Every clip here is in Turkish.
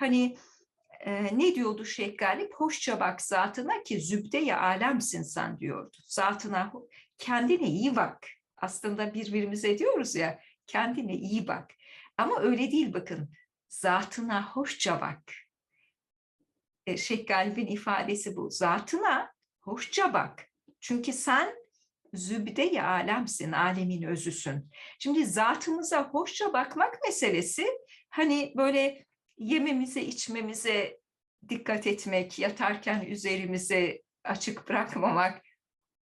Hani e, ne diyordu Şeyh Galip? Hoşça bak zatına ki zübde-i alemsin sen diyordu. Zatına kendine iyi bak. Aslında birbirimize diyoruz ya kendine iyi bak. Ama öyle değil bakın. Zatına hoşça bak. E, Şeyh Galip'in ifadesi bu. Zatına hoşça bak. Çünkü sen zübde-i alemsin, alemin özüsün. Şimdi zatımıza hoşça bakmak meselesi hani böyle yememize, içmemize dikkat etmek, yatarken üzerimize açık bırakmamak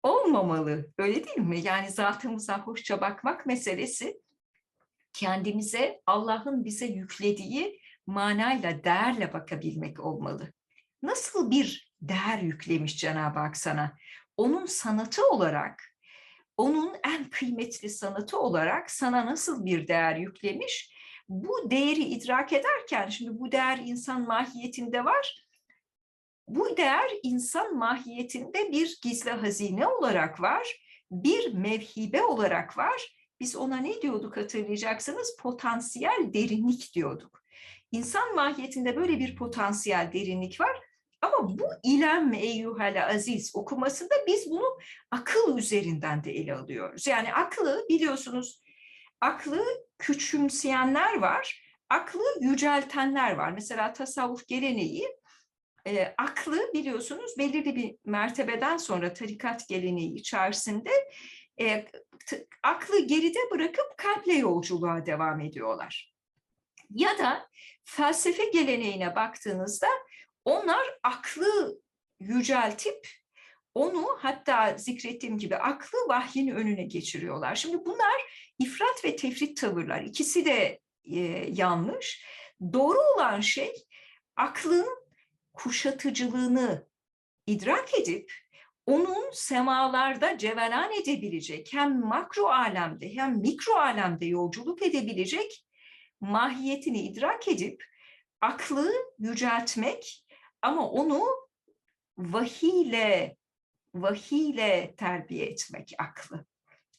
olmamalı. Öyle değil mi? Yani zatımıza hoşça bakmak meselesi kendimize Allah'ın bize yüklediği manayla, değerle bakabilmek olmalı. Nasıl bir değer yüklemiş Cenab-ı Hak sana? Onun sanatı olarak, onun en kıymetli sanatı olarak sana nasıl bir değer yüklemiş? Bu değeri idrak ederken, şimdi bu değer insan mahiyetinde var. Bu değer insan mahiyetinde bir gizli hazine olarak var, bir mevhibe olarak var. Biz ona ne diyorduk hatırlayacaksınız? Potansiyel derinlik diyorduk. İnsan mahiyetinde böyle bir potansiyel derinlik var. Ama bu ilem eyyuhel aziz okumasında biz bunu akıl üzerinden de ele alıyoruz. Yani aklı biliyorsunuz aklı küçümseyenler var, aklı yüceltenler var. Mesela tasavvuf geleneği e, aklı biliyorsunuz belirli bir mertebeden sonra tarikat geleneği içerisinde e, aklı geride bırakıp kalple yolculuğa devam ediyorlar. Ya da felsefe geleneğine baktığınızda onlar aklı yüceltip onu hatta zikrettiğim gibi aklı vahyin önüne geçiriyorlar. Şimdi bunlar ifrat ve tefrit tavırlar. İkisi de e, yanlış. Doğru olan şey aklın kuşatıcılığını idrak edip onun semalarda cevelan edebilecek hem makro alemde hem mikro alemde yolculuk edebilecek mahiyetini idrak edip aklı yüceltmek ama onu vahiyle vahiyle terbiye etmek aklı.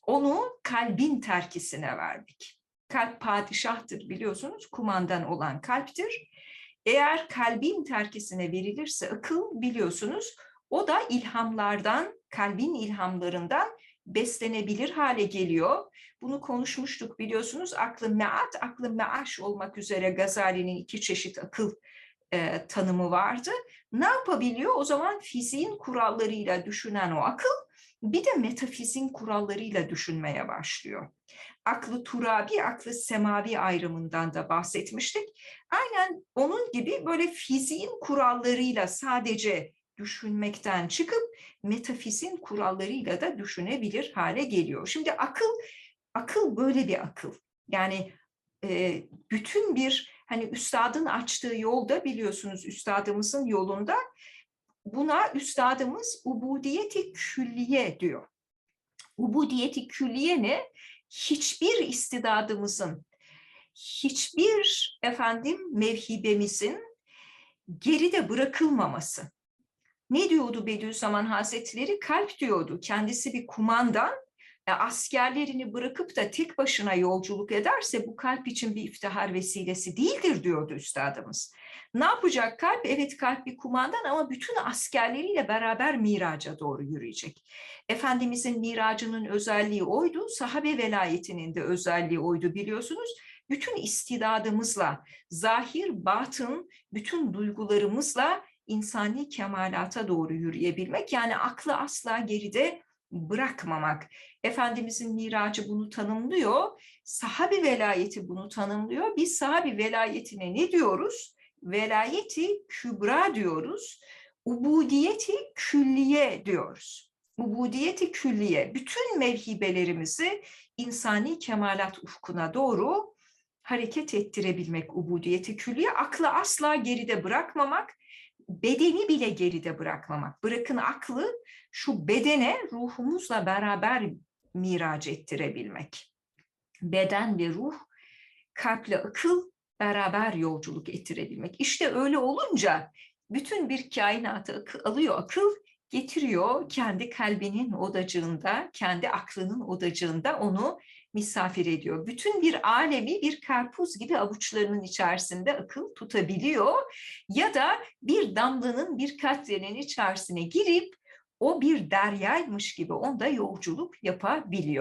Onu kalbin terkisine vermek. Kalp padişahtır biliyorsunuz, kumandan olan kalptir. Eğer kalbin terkisine verilirse akıl biliyorsunuz, o da ilhamlardan, kalbin ilhamlarından beslenebilir hale geliyor. Bunu konuşmuştuk biliyorsunuz. Aklı meat, aklı meaş olmak üzere Gazali'nin iki çeşit akıl e, tanımı vardı. Ne yapabiliyor? O zaman fiziğin kurallarıyla düşünen o akıl bir de metafizin kurallarıyla düşünmeye başlıyor. Aklı turabi, aklı semavi ayrımından da bahsetmiştik. Aynen onun gibi böyle fiziğin kurallarıyla sadece düşünmekten çıkıp metafizin kurallarıyla da düşünebilir hale geliyor. Şimdi akıl, akıl böyle bir akıl. Yani e, bütün bir hani üstadın açtığı yolda biliyorsunuz üstadımızın yolunda buna üstadımız ubudiyeti külliye diyor. Ubudiyeti külliye ne? Hiçbir istidadımızın, hiçbir efendim mevhibemizin geride bırakılmaması. Ne diyordu Bediüzzaman Hazretleri? Kalp diyordu. Kendisi bir kumandan askerlerini bırakıp da tek başına yolculuk ederse bu kalp için bir iftihar vesilesi değildir diyordu üstadımız. Ne yapacak kalp? Evet kalp bir kumandan ama bütün askerleriyle beraber miraca doğru yürüyecek. Efendimizin miracının özelliği oydu, sahabe velayetinin de özelliği oydu biliyorsunuz. Bütün istidadımızla, zahir, batın, bütün duygularımızla insani kemalata doğru yürüyebilmek. Yani aklı asla geride bırakmamak. Efendimizin miracı bunu tanımlıyor. Sahabi velayeti bunu tanımlıyor. Biz sahabi velayetine ne diyoruz? Velayeti kübra diyoruz. Ubudiyeti külliye diyoruz. Ubudiyeti külliye. Bütün mevhibelerimizi insani kemalat ufkuna doğru hareket ettirebilmek ubudiyeti külliye. Aklı asla geride bırakmamak, bedeni bile geride bırakmamak. Bırakın aklı şu bedene ruhumuzla beraber miraç ettirebilmek. Beden ve ruh, kalple akıl beraber yolculuk ettirebilmek. İşte öyle olunca bütün bir kainatı alıyor akıl, getiriyor kendi kalbinin odacığında, kendi aklının odacığında onu misafir ediyor. Bütün bir alemi bir karpuz gibi avuçlarının içerisinde akıl tutabiliyor ya da bir damlanın bir katrenin içerisine girip o bir deryaymış gibi onda yolculuk yapabiliyor.